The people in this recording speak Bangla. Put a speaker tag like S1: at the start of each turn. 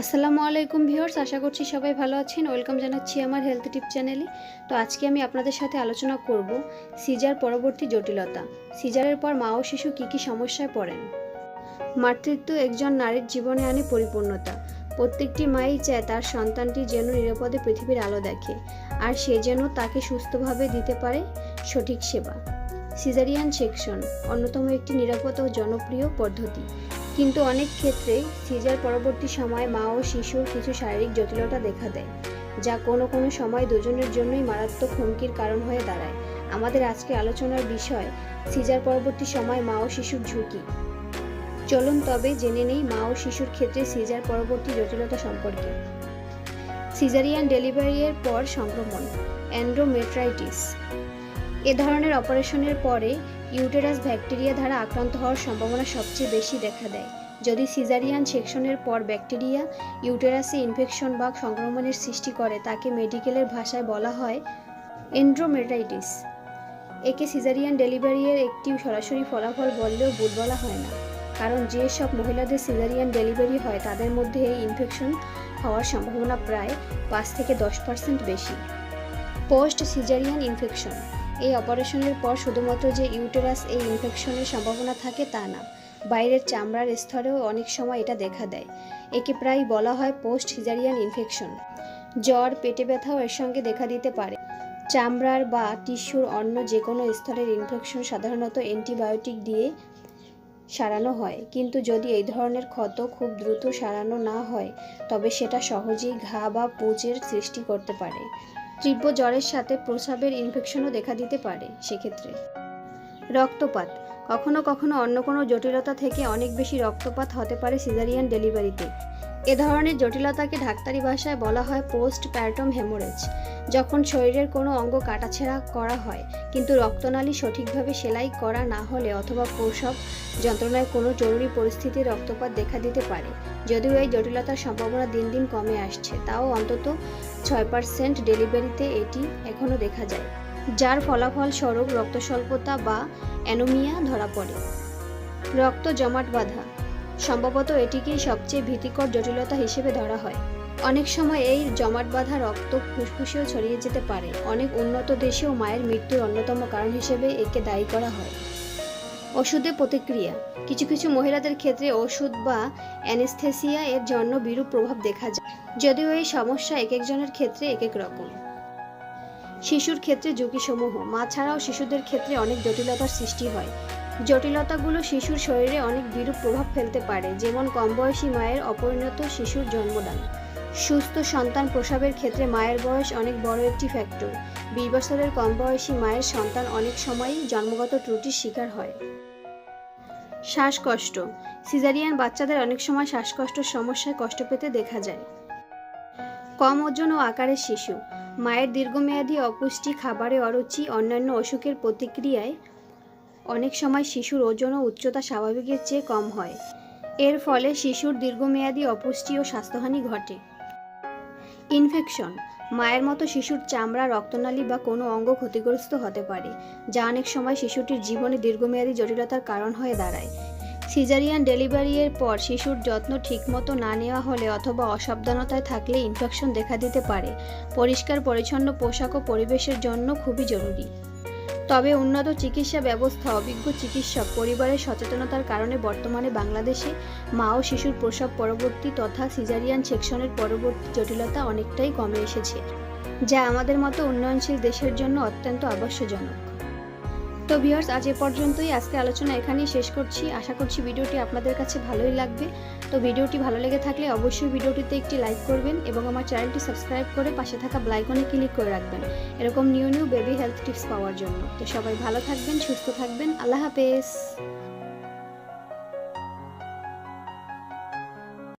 S1: আসসালামু আলাইকুম ভিউয়ার্স, আশা করছি সবাই ভালো আছেন। ওয়েলকাম জানাচ্ছি আমার হেলথ টিপ চ্যানেলে। তো আজকে আমি আপনাদের সাথে আলোচনা করব সিজার পরবর্তী জটিলতা। সিজারের পর মা ও শিশু কী কী সমস্যায় পড়েন? মাতৃত্ব একজন নারীর জীবনে আনে পরিপূর্ণতা। প্রত্যেকটি মাই চায় তার সন্তানটি যেন নিরাপদে পৃথিবীর আলো দেখে, আর সে যেন তাকে সুস্থভাবে দিতে পারে সঠিক সেবা। সিজারিয়ান সেকশন অন্যতম একটি নিরাপদ ও জনপ্রিয় পদ্ধতি। কিন্তু অনেক ক্ষেত্রে সিজার পরবর্তী সময় মা ও শিশুর কিছু শারীরিক জটিলতা দেখা দেয়, যা কোনো কোনো সময় দুজনের জন্যই মারাত্মক হুমকির কারণ হয়ে দাঁড়ায়। আমাদের আজকে আলোচনার বিষয়, সিজার পরবর্তী সময় মা ও শিশুর ঝুঁকি। চলুন তবে জেনে নেই মা ও শিশুর ক্ষেত্রে সিজার পরবর্তী জটিলতা সম্পর্কে। সিজারিয়ান ডেলিভারির পর সংক্রমণ, অ্যান্ড্রোমেট্রাইটিস। এ ধরনের অপারেশনের পরে ইউটেরাস ব্যাকটেরিয়া দ্বারা আক্রান্ত হওয়ার সম্ভাবনা সবচেয়ে বেশি দেখা দেয়। যদি সিজারিয়ান সেকশনের পর ব্যাকটেরিয়া ইউটেরাসে ইনফেকশন বা সংক্রমণের সৃষ্টি করে, তাকে মেডিকেলের ভাষায় বলা হয় এন্ড্রোমেটাইটিস। একে সিজারিয়ান ডেলিভারির একটি সরাসরি ফলাফল বললেও ভুল বলা হয় না, কারণ যে সব মহিলাদের সিজারিয়ান ডেলিভারি হয়, তাদের মধ্যে এই ইনফেকশন হওয়ার সম্ভাবনা প্রায় পাঁচ থেকে দশ পার্সেন্ট বেশি। পোস্ট সিজারিয়ান ইনফেকশন এই অপারেশনের পর শুধুমাত্র যে ইউটেরাস এই ইনফেকশনের সম্ভাবনা থাকে তা না, বাইরের চামড়ার স্তরেও অনেক সময় এটা দেখা দেয়। একে প্রায় বলা হয় পোস্ট সিজারিয়ান ইনফেকশন। জ্বর, পেটে ব্যথাও এর সঙ্গে দেখা দিতে পারে। চামড়ার বা টিস্যুর অন্য যে কোনো স্তরের ইনফেকশন সাধারণত অ্যান্টিবায়োটিক দিয়ে সারানো হয়। কিন্তু যদি এই ধরনের ক্ষত খুব দ্রুত সারানো না হয়, তবে সেটা সহজেই ঘা বা পুঁজের সৃষ্টি করতে পারে। তীব্র জ্বরের সাথে প্রস্রাবের ইনফেকশনও দেখা দিতে পারে সেক্ষেত্রে। রক্তপাত। কখনো কখনো অন্য কোনো জটিলতা থেকে অনেক বেশি রক্তপাত হতে পারে সিজারিয়ান ডেলিভারিতে এ ধরনের জটিলতাকে ডাক্তারি ভাষায় বলা হয় পোস্ট প্যারটম হেমোরেজ, যখন শরীরের কোনো অঙ্গ কাটাছেঁড়া করা হয়, কিন্তু রক্তনালী সঠিকভাবে সেলাই করা না হলে অথবা প্রসব যন্ত্রণায় কোনো জরুরি পরিস্থিতি রক্তপাত দেখা দিতে পারে। যদিও এই জটিলতার সম্ভাবনা দিন দিন কমে আসছে, তাও অন্তত ছয় পার্সেন্ট ডেলিভারিতে এটি এখনও দেখা যায়, যার ফলাফল স্বরূপ রক্তস্বল্পতা বা অ্যানোমিয়া ধরা পড়ে। রক্ত জমাট বাঁধা সম্ভবত এটিকেই সবচেয়ে ভীতিকর জটিলতা হিসেবে ধরা হয়। অনেক সময় এই জমাট বাঁধা রক্ত ফুসফুসেও ছড়িয়ে যেতে পারে। অনেক উন্নত দেশেও মায়ের মৃত্যুর অন্যতম কারণ হিসেবে একে দায়ী করা হয়। ওষুধে প্রতিক্রিয়া। কিছু কিছু মহিলাদের ক্ষেত্রে ওষুধ বা অ্যানেস্থেসিয়া এর জন্য বিরূপ প্রভাব দেখা যায়। যদিও এই সমস্যা এক একজনের ক্ষেত্রে এক এক রকম। শিশুর ক্ষেত্রে ঝুঁকিসমূহ। মা ছাড়াও শিশুদের ক্ষেত্রে অনেক জটিলতার সৃষ্টি হয়। জটিলতাগুলো শিশুর শরীরে অনেক বিরূপ প্রভাব ফেলতে পারে, যেমন কম বয়সী মায়ের অপরিণত শিশুর জন্মদান। সুস্থ সন্তান প্রসবের ক্ষেত্রে মায়ের বয়স অনেক বড় একটি ফ্যাক্টর বিশ বছরের কম বয়সী মায়ের সন্তান অনেক সময়ই জন্মগত ত্রুটির শিকার হয়। শ্বাসকষ্ট। সিজারিয়ান বাচ্চাদের অনেক সময় শ্বাসকষ্টের সমস্যায় কষ্ট পেতে দেখা যায়। কম ওজন ও আকারের শিশু। মায়ের দীর্ঘমেয়াদী অপুষ্টি খাবারে অরুচি, অন্যান্য অসুখের প্রতিক্রিয়ায় অনেক সময় শিশুর ওজন ও উচ্চতা স্বাভাবিকের চেয়ে কম হয়। এর ফলে শিশুর দীর্ঘমেয়াদী অপুষ্টি ও স্বাস্থ্যহানি ঘটে। ইনফেকশন, মায়ের মতো শিশুর চামড়া, রক্তনালী বা কোনো অঙ্গ ক্ষতিগ্রস্ত হতে পারে, যা অনেক সময় শিশুটির জীবনে দীর্ঘমেয়াদী জটিলতার কারণ হয়ে দাঁড়ায়। সিজারিয়ান ডেলিভারির পর শিশুর যত্ন ঠিকমতো না নেওয়া হলে অথবা অসাবধানতায় থাকলে ইনফেকশন দেখা দিতে পারে। পরিষ্কার, পরিচ্ছন্ন পোশাক ও পরিবেশের জন্য খুবই জরুরি। তবে উন্নত চিকিৎসা ব্যবস্থা, অভিজ্ঞ চিকিৎসক, পরিবারের সচেতনতার কারণে বর্তমানে বাংলাদেশে মা ও শিশুর প্রসব পরবর্তী তথা সিজারিয়ান সেকশনের পরবর্তী জটিলতা অনেকটাই কমে এসেছে, যা আমাদের মতো উন্নয়নশীল দেশের জন্য অত্যন্ত আবশ্যজনক। তো ভিউয়ার্স আজ এ পর্যন্তই। আজকে আলোচনা এখানেই শেষ করছি। আশা করছি ভিডিওটি আপনাদের কাছে ভালোই লাগবে। তো ভিডিওটি ভালো লেগে থাকলে অবশ্যই ভিডিওটিতে একটি লাইক করবেন এবং আমার চ্যানেলটি সাবস্ক্রাইব করে পাশে থাকা ব্লাইকনে ক্লিক করে রাখবেন। এরকম new new baby health tips পাওয়ার জন্য। তো সবাই ভালো থাকবেন, সুস্থ থাকবেন। আল্লাহ হাফেজ।